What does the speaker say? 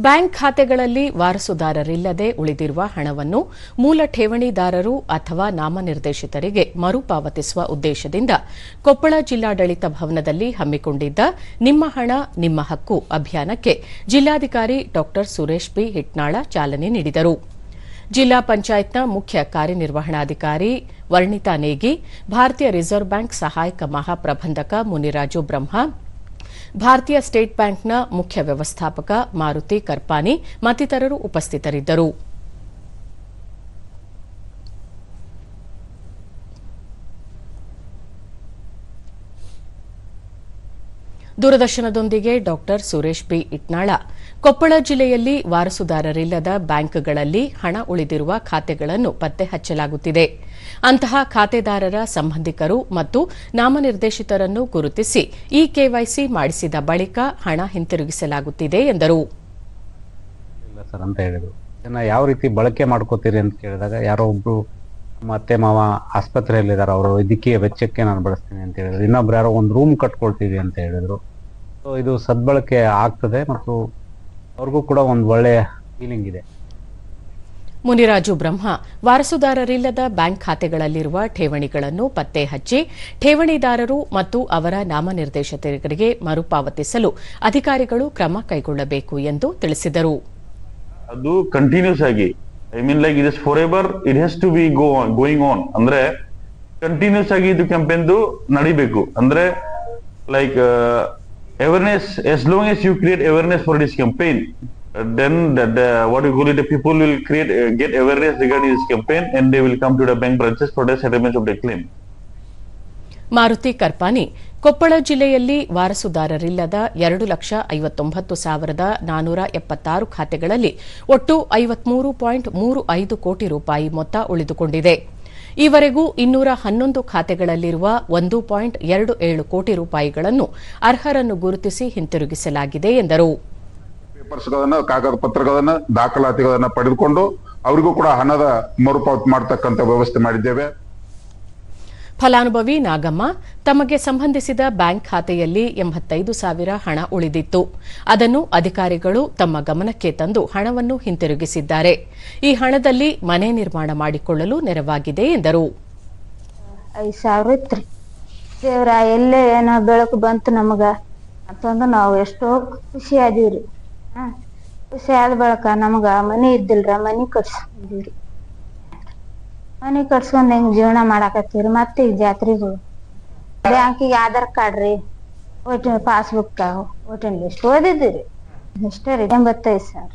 Bank ಖಾತೆಗಳಲ್ಲಿ ವಾರಸುದಾರರಿಲ್ಲದೆ ಉಳಿದಿರುವ ಹಣವನ್ನು ಮೂಲ ಠೇವಣಿದಾರರು ಅಥವಾ ನಾಮನಿರ್ದೇಶಿತರಿಗೆ ಮರುಪಾವತಿಸುವ ಉದ್ದೇಶದಿಂದ ಕೊಪ್ಪಳ ಜಿಲ್ಲಾಡಳಿತ ಭವನದಲ್ಲಿ ಹಮ್ಮಿಕೊಂಡಿದ್ದ ನಿಮ್ಮ ಹಣ, ನಿಮ್ಮ ಹಕ್ಕು ಅಭಿಯಾನಕ್ಕೆ ಜಿಲ್ಲಾಧಿಕಾರಿ ಡಾ ಸುರೇಶ್ ಬಿ. ಹಿಟ್ನಾಳ ಚಾಲನೆ ನೀಡಿದರು. ಜಿಲ್ಲಾ ಪಂಚಾಯತ್ನ ಮುಖ್ಯ ಕಾರ್ಯನಿರ್ವಹಣಾಧಿಕಾರಿ ವರ್ಣಿತಾ ನೇಗಿ, ಭಾರತೀಯ ರಿಸರ್ವ್ ಬ್ಯಾಂಕ್ ಸಹಾಯಕ ಮಹಾಪ್ರಬಂಧಕ ಮುನಿರಾಜು ಬ್ರಹ್ಮ ಭಾರತೀಯ ಸ್ಟೇಟ್ ಬ್ಯಾಂಕ್ನ ಮುಖ್ಯ ವ್ಯವಸ್ಥಾಪಕ ಮಾರುತಿ ಕರ್ಪಾನಿ ಮತ್ತಿತರರು ಉಪಸ್ಥಿತರಿದ್ದರು. ದೂರದರ್ಶನದೊಂದಿಗೆ ಡಾಕ್ಟರ್ ಸುರೇಶ್ ಬಿ. ಇಟ್ನಾಳ. ಕೊಪ್ಪಳ ಜಿಲ್ಲೆಯಲ್ಲಿ ವಾರಸುದಾರರಿಲ್ಲದ ಬ್ಯಾಂಕ್ಗಳಲ್ಲಿ ಹಣ ಉಳಿದಿರುವ ಖಾತೆಗಳನ್ನು ಪತ್ತೆ ಹಚ್ಚಲಾಗುತ್ತಿದೆ ಅಂತಹ ಖಾತೆದಾರರ ಸಂಬಂಧಿಕರು ಮತ್ತು ನಾಮನಿರ್ದೇಶಿತರನ್ನು ಗುರುತಿಸಿ ಇ ಕೆವೈಸಿ ಮಾಡಿಸಿದ ಬಳಿಕ ಹಣ ಹಿಂತಿರುಗಿಸಲಾಗುತ್ತಿದೆ ಎಂದರು. ಯಾವ ರೀತಿ ಬಳಕೆ ಮಾಡ್ಕೋತೀರಿ ಅಂತ ಕೇಳಿದಾಗ ಯಾರೋ ಒಬ್ರು ನಮ್ಮ ಮಾವ ಆಸ್ಪತ್ರೆಯಲ್ಲಿದ್ದಾರೆ. ಅವರು ಇದಕ್ಕೆ ವೆಚ್ಚಕ್ಕೆ ನಾನು ಬಳಸ್ತೀನಿ ಅಂತ ಹೇಳಿದ್ರು. ಇನ್ನೊಬ್ರು ಯಾರೋ ಒಂದು ರೂಮ್ ಕಟ್ಕೊಳ್ತೀವಿ ಅಂತ ಹೇಳಿದ್ರು. ಸೊ ಇದು ಸದ್ಬಳಕೆ ಆಗ್ತದೆ ಮತ್ತು ಅವ್ರಿಗೂ ಕೂಡ ಒಂದು ಒಳ್ಳೆಯ ಫೀಲಿಂಗ್ ಇದೆ. ಮುನಿರಾಜು ಬ್ರಹ್ಮ ವಾರಸುದಾರರಿಲ್ಲದ ಬ್ಯಾಂಕ್ ಖಾತೆಗಳಲ್ಲಿರುವ ಠೇವಣಿಗಳನ್ನು ಪತ್ತೆ ಹಚ್ಚಿ ಠೇವಣಿದಾರರು ಮತ್ತು ಅವರ ನಾಮನಿರ್ದೇಶಕರಿಗೆ ಮರುಪಾವತಿಸಲು ಅಧಿಕಾರಿಗಳು ಕ್ರಮ ಕೈಗೊಳ್ಳಬೇಕು ಎಂದು ತಿಳಿಸಿದರು. ಅದು ಕಂಟಿನ್ಯೂಸ್ ಆಗಿ I mean like it is forever it has to be go going on ಅಂದ್ರೆ ಕಂಟಿನ್ಯೂಸ್ ಆಗಿ ಇದು ಕ್ಯಾಂಪೇನ್ದು ನಡಿಬೇಕು. ಅಂದ್ರೆ like awareness as long as you create awareness for this campaign then what you goal it people will create get awareness regarding this campaign and they will come to the bank branches for the settlement of the claim Maruti Karpani Koppal ಜಿಲ್ಲೆಯಲ್ಲಿ ವಾರಸುದಾರರಿಲ್ಲದ ಎರಡು ಲಕ್ಷ ಐವತ್ತೊಂಬತ್ತು ಸಾವಿರದ ನಾನೂರ ಎಪ್ಪತ್ತಾರು ಖಾತೆಗಳಲ್ಲಿ ಒಟ್ಟು ಐವತ್ಮೂರು ಪಾಯಿಂಟ್ ಮೂರು ಐದು ಕೋಟಿ ರೂಪಾಯಿ ಮೊತ್ತ ಉಳಿದುಕೊಂಡಿದೆ. ಈವರೆಗೂ ಇನ್ನೂರ ಹನ್ನೊಂದು ಖಾತೆಗಳಲ್ಲಿರುವ ಒಂದು ಪಾಯಿಂಟ್ ಎರಡು ಏಳು ಕೋಟಿ ರೂಪಾಯಿಗಳನ್ನು ಅರ್ಹರನ್ನು ಗುರುತಿಸಿ ಹಿಂತಿರುಗಿಸಲಾಗಿದೆ ಎಂದರು. ಪತ್ರಗಳನ್ನ ದಾಖಲಾತಿಗಳನ್ನ ಪಡೆದುಕೊಂಡು ಅವರಿಗೂ ಕೂಡ ಹಣದ ಮರುಪಾವತಿ ಮಾಡತಕ್ಕಂತ ವ್ಯವಸ್ಥೆ ಮಾಡಿದ್ದೇವೆ. ಫಲಾನುಭವಿ ನಾಗಮ್ಮ ತಮಗೆ ಸಂಬಂಧಿಸಿದ ಬ್ಯಾಂಕ್ ಖಾತೆಯಲ್ಲಿ ಎಂಬತ್ತೈದು ಸಾವಿರ ಹಣ ಉಳಿದಿತ್ತು. ಅದನ್ನು ಅಧಿಕಾರಿಗಳು ತಮ್ಮ ಗಮನಕ್ಕೆ ತಂದು ಹಣವನ್ನು ಹಿಂತಿರುಗಿಸಿದ್ದಾರೆ. ಈ ಹಣದಲ್ಲಿ ಮನೆ ನಿರ್ಮಾಣ ಮಾಡಿಕೊಳ್ಳಲು ನೆರವಾಗಿದೆ ಎಂದರು. ದೇವ್ರ, ಎಲ್ಲೇ ಏನೋ ಬೆಳಕು ಬಂತು ನಮಗ. ಅಂತಂದು ನಾವು ಎಷ್ಟೋ ಖುಷಿ ಖುಷಿ ಆದ ಬಳಕ ನಮಗ ಮನಿ ಇದ್ದಿಲ್ರ, ಮನಿ ಕಟ್ಸ್ಕೊಂಡಿವ್ರಿ ಮನಿ ಕಟ್ಸ್ಕೊಂಡ್ ಹೆಂಗ್ ಜೀವನ ಮಾಡಾಕತ್ತೀವ್ರಿ ಮತ್ತೆ ಈಗ ಜಾತ್ರೆಗಳು ಬ್ಯಾಂಕಿಗೆ ಆಧಾರ್ ಕಾರ್ಡ್ ರೀ ಓಟಿನ ಪಾಸ್ಬುಕ್ ಓಟಿನ ಲಿಸ್ಟ್ ಓದಿದ್ದೀರಿ ಇಷ್ಟೇ ರೀ ಎಂಬತ್ತೈದು ಸಾವಿರ